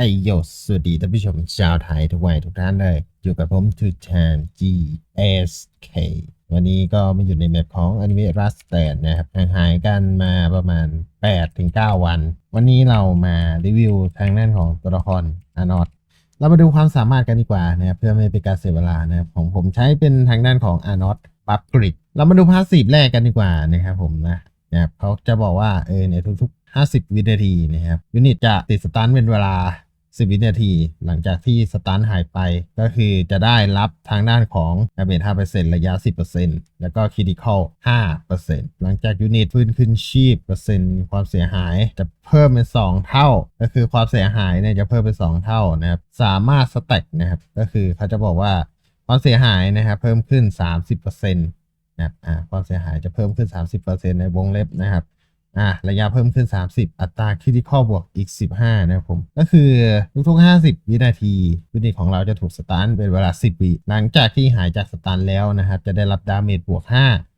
ไอโยสวัสดีท่านผู้ชมชาวไทยทุกวัยทุกท่านเลย อยู่กับผมทูชาน GSK วันนี้ก็มาอยู่ในแมปของอนิเมะรัสแตนนะครับหายกันมาประมาณ 8-9 วัน วันนี้เรามารีวิวทางด้านของตัวละครอานอตเรามาดูความสามารถกันดีกว่านะครับเพื่อไม่ให้เป็นการเสียเวลานะครับของผมใช้เป็นทางด้านของอานอตบัฟกริดเรามาดูพาสซีฟแรกกันดีกว่านะครับผมนะนะครับเขาจะบอกว่าเออในทุกๆ 50 วินาทีนะครับยูนิตจะติดสตันเป็นเวลา 10 วินาที หลังจากที่สตันหายไป ก็คือจะได้รับทางด้านของดาเมจ5%ระยะ 10%แล้วก็คิดิคอล5%หลังจากยูนิตฟื้นขึ้นชีพเปอร์เซ็นต์ความเสียหายจะเพิ่มเป็น 2 เท่า ก็คือความเสียหายเนี่ยจะเพิ่มเป็น 2 เท่านะครับสามารถสแต็กนะครับก็คือเขาจะบอกว่าความเสียหายนะครับเพิ่มขึ้น 30%นะครับอ่าความเสียหายจะเพิ่มขึ้น 30%ในวงเล็บนะครับ อะระยะเพิ่มขึ้น 30 อัตราคิด i ค a l บวกอีก 15 นะครับผม ก็คือทุกๆ 50 วินาทียูนิตของเราจะถูกสตันเป็นเวลา 10 วิหลังจากที่หายจากสตันแล้วนะครับ จะได้รับดาเมจบวก 5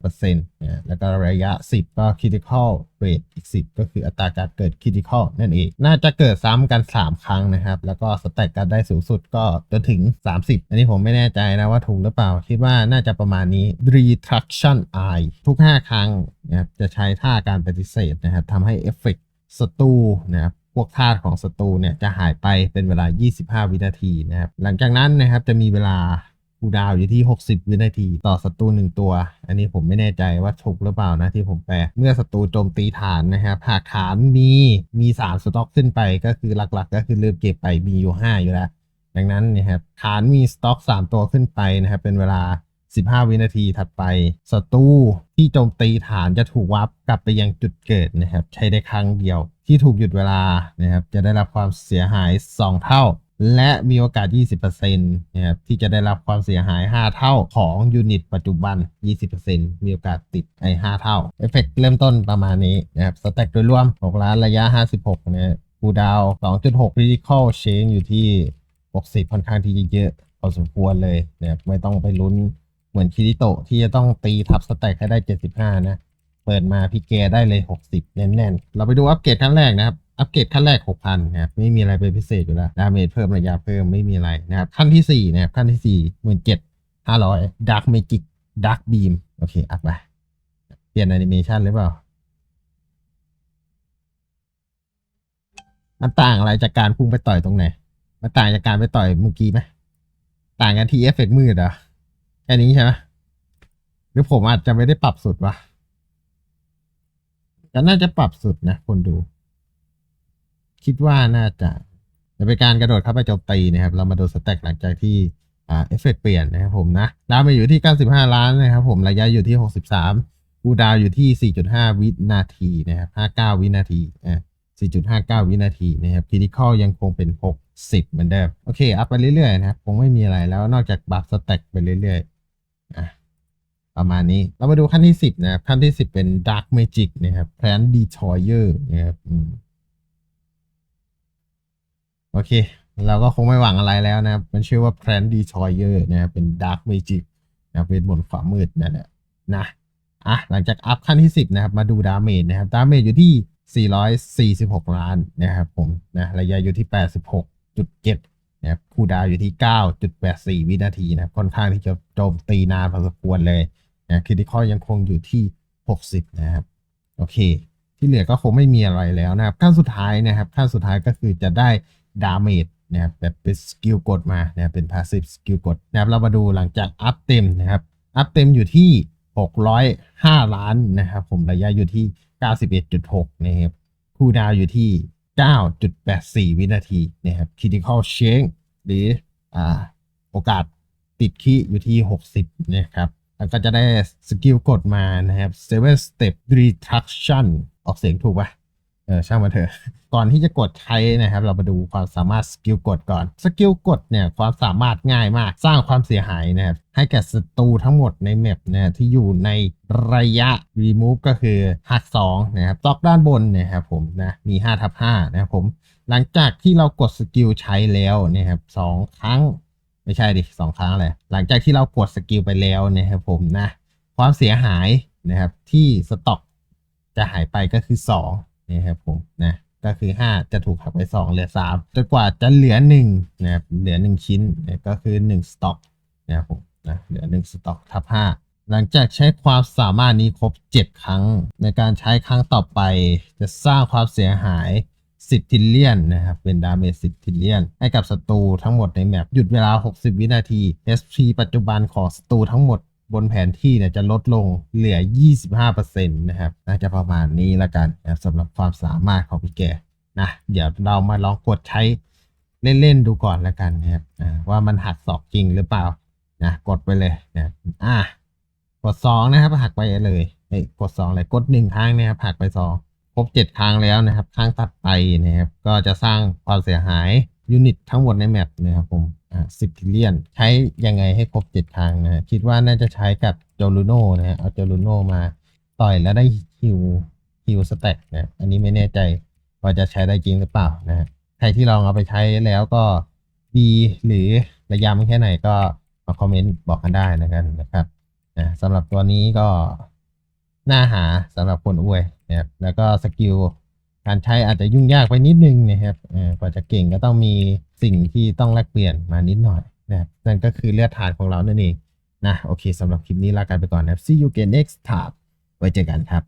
นะแล้วก็ระยะ 10 ก็คิด i ค a l เรทอีก 10 ก็คืออัตราการเกิดคิด i ค a l นั่นเอง น่าจะเกิดซ้ำกัน 3 ครั้งนะครับ แล้วก็สแต็กกันได้สูงสุดก็จนถึง 30 อันนี้ผมไม่แน่ใจนะว่าถูกหรือเปล่า คิดว่าน่าจะประมาณนี้ retraction eye ทุก 5 ครั้งนะครับจะใช้ท่าการปฏิเสธนะครับทำให้เอฟเฟกต์ศัตรูนะครับพวกธาตุของศัตรูเนี่ยจะหายไปเป็นเวลา 25 วินาทีนะครับ หลังจากนั้นนะครับจะมีเวลา คูดาวอยู่ที่ 60 วินาที ต่อศัตรูหนึ่งตัว อันนี้ผมไม่แน่ใจว่าถูกหรือเปล่านะที่ผมแปล เมื่อศัตรูโจมตีฐานนะครับหากฐานมีมี 3 สต็อกขึ้นไปก็คือหลักๆ ก็คือเริ่มเก็บไปมีอยู่ 5 อยู่แล้ว ดังนั้นนะครับฐานมีสต็อก 3 ตัวขึ้นไปนะครับเป็นเวลา 15 วินาทีถัดไปศัตรูที่โจมตีฐานจะถูกวับกลับไปยังจุดเกิดนะครับใช้ได้ครั้งเดียว ที่ถูกหยุดเวลานะครับจะได้รับความเสียหาย 2 เท่า และมีโอกาส 20%นะครับที่จะได้รับความเสียหาย 5 เท่าของยูนิตปัจจุบัน 20%มีโอกาสติดไอ้5เท่า เอฟเฟกต์เริ่มต้นประมาณนี้นะครับสแต็กโดยรวม 6 ล้านระยะ 56 นะคูดาว 2.6 critical change อยู่ที่ 60 ค่อนข้างที่จะเยอะพอสมควรเลยนะครับไม่ต้องไปลุ้นเหมือนคิริโตที่จะต้องตีทับสแต็กให้ได้ 75 นะ เปิดมาพี่แกได้เลย 60 แน่นๆ เราไปดูอัปเกรดขั้นแรกนะครับ อัปเกรดขั้นแรก 6,000นะครับไม่มีอะไรเป็นพิเศษอยู่แล้วดาเมจเพิ่มระยะเพิ่มไม่มีอะไรนะครับขั้นที่4นะครับขั้นที่4 17,500 Dark Magic Dark Beam โอเค อัพไปเปลี่ยนแอนิเมชันหรือเปล่า มันต่างอะไรจากการพุ่งไปต่อยตรงไหน มันต่างจากการไปต่อยเมื่อกี้ไหมต่างกันที่เอฟเฟกต์มืดเหรอแค่นี้ใช่ไหมหรือผมอาจจะไม่ได้ปรับสุดวะก็น่าจะปรับสุดนะคนดู คิดว่าน่าจะจะเป็นการกระโดดเข้าไปโจมตีนะครับ เรามาดูสแต็กหลังจากที่อ่าเอฟเฟกเปลี่ยนนะครับผมนะดาวมาอยู่ที่ 95 ล้านนะครับผมระยะอยู่ที่ 63กูดาวอยู่ที่ 4.5 วินาทีนะครับ 59 วินาทีอ่า4.59 วินาทีนะครับคิดิคอลยังคงเป็น 60 เหมือนเดิม โอเค อัพไปเรื่อย ๆ นะครับ คงไม่มีอะไรแล้วนอกจากบัฟสแต็กไปเรื่อยๆอะประมาณนี้เรามาดูขั้นที่ 10 นะครับ ขั้นที่ 10 เป็น Dark Magic นะครับ Plan Destroyer นะครับ โอเค เราก็คงไม่หวังอะไรแล้วนะครับ มันชื่อว่า Plan Destroyer นะครับเป็น Dark Magic นะเป็นบนความมืดนั่นแหละนะอะหลังจากอัพขั้นที่ 10 นะครับ มาดูดาเมจนะครับ ดาเมจอยู่ที่ 446 ล้านนะครับผมนะระยะอยู่ที่ 86.7นะครับคูลดาวอยู่ที่ 9.84 วินาทีนะครับค่อนข้างที่จะโจมตีนานพอสมควรเลยนะคิดิคอยังคงอยู่ที่ 60 นะครับ โอเค ที่เหลือก็คงไม่มีอะไรแล้วนะครับขั้นสุดท้ายนะครับขั้นสุดท้ายก็คือจะได้ ดาเมจนะครับแบบเป็นสกิลกดมานะครับเป็นพาสซีฟสกิลกดนะครับเรามาดูหลังจากอัพเต็มนะครับอัพเต็มอยู่ที่ 605 ล้านนะครับผมระยะอยู่ที่ 91.6 นะครับคูดาวอยู่ที่ 9.84 วินาทีนะครับ critical change หรืออ่าโอกาสติดคีอยู่ที่ 60 นะครับ แล้วก็จะได้สกิลกดมานะครับ seven step retraction ออกเสียงถูกปะ เออช่างมันเถอะ ก่อนที่จะกดใช้นะครับ เรามาดูความสามารถสกิลกดก่อน สกิลกดเนี่ยความสามารถง่ายมาก สร้างความเสียหายนะครับ ให้แก่ศัตรูทั้งหมดในแมปนะที่อยู่ในระยะ remove ก็คือหัก2นะครับตอกด้านบนนะครับผมนะมี5ทับ5นะครับผม หลังจากที่เรากดสกิลใช้แล้วนะครับสองครั้ง ไม่ใช่ดิสองครั้งเลยหลังจากที่เรากดสกิลไปแล้วนะครับผมนะ ความเสียหายนะครับที่สต็อกจะหายไปก็คือ 2 นะครับผมนะก็คือ 5 จะถูกหักไป 2 เหลือ 3 จนกว่าจะเหลือ1นะครับเหลือ 1 ชิ้นก็คือ 1 สต็อกนะครับผมนะเหลือ 1 สต็อกทับ 5 หลังจากใช้ความสามารถนี้ครบ 7 ครั้ง ในการใช้ครั้งต่อไปจะสร้างความเสียหาย 10 ทิลเลียนนะครับ เป็นดาเมจ 10 ทิลเลียน ให้กับศัตรูทั้งหมดในแมปหยุดเวลา 60 วินาที SP ปัจจุบันของศัตรูทั้งหมด บนแผนที่เนี่ยจะลดลงเหลือ 25%นะครับน่าจะประมาณนี้ละกันนะครับสำหรับความสามารถของพี่แกนะเดี๋ยวเรามาลองกดใช้เล่น ๆ ดูก่อนละกันนะครับว่ามันหักศอกจริงหรือเปล่านะกดไปเลยนะอะกด 2 นะครับ หักไปเลยเอ้กด2เลยกด 1 ครั้งนะครับหักไป 2 ครบ 7 ครั้งแล้วนะครับครั้งตัดไปนะครับก็จะสร้างความเสียหายยูนิตทั้งหมดในแมปนะครับผม สิบทิเลียน ใช้ยังไงให้ครบ7ครั้งนะคิดว่าน่าจะใช้กับโจลูโน่นะฮะ เอาโจลูโน่มาต่อยแล้วได้ฮิวฮิวสเต็นะ อันนี้ไม่แน่ใจว่าจะใช้ได้จริงหรือเปล่านะฮะใครที่ลองเอาไปใช้แล้วก็ดีหรือระยำแค่ไหนก็มาคอมเมนต์บอกกันได้นะครับนะครับนะสำหรับตัวนี้ก็น่าหาสำหรับคนอวยนะครับแล้วก็สกิล การใช้อาจจะยุ่งยากไปนิดนึงนะครับเอ่อกว่าจะเก่งก็ต้องมีสิ่งที่ต้องแลกเปลี่ยนมานิดหน่อยนะครับนั่นก็คือเลือดฐานของเรานั่นเองนะโอเคสำหรับคลิปนี้ลากันไปก่อนนะครับ see you again next time ไว้เจอกันครับ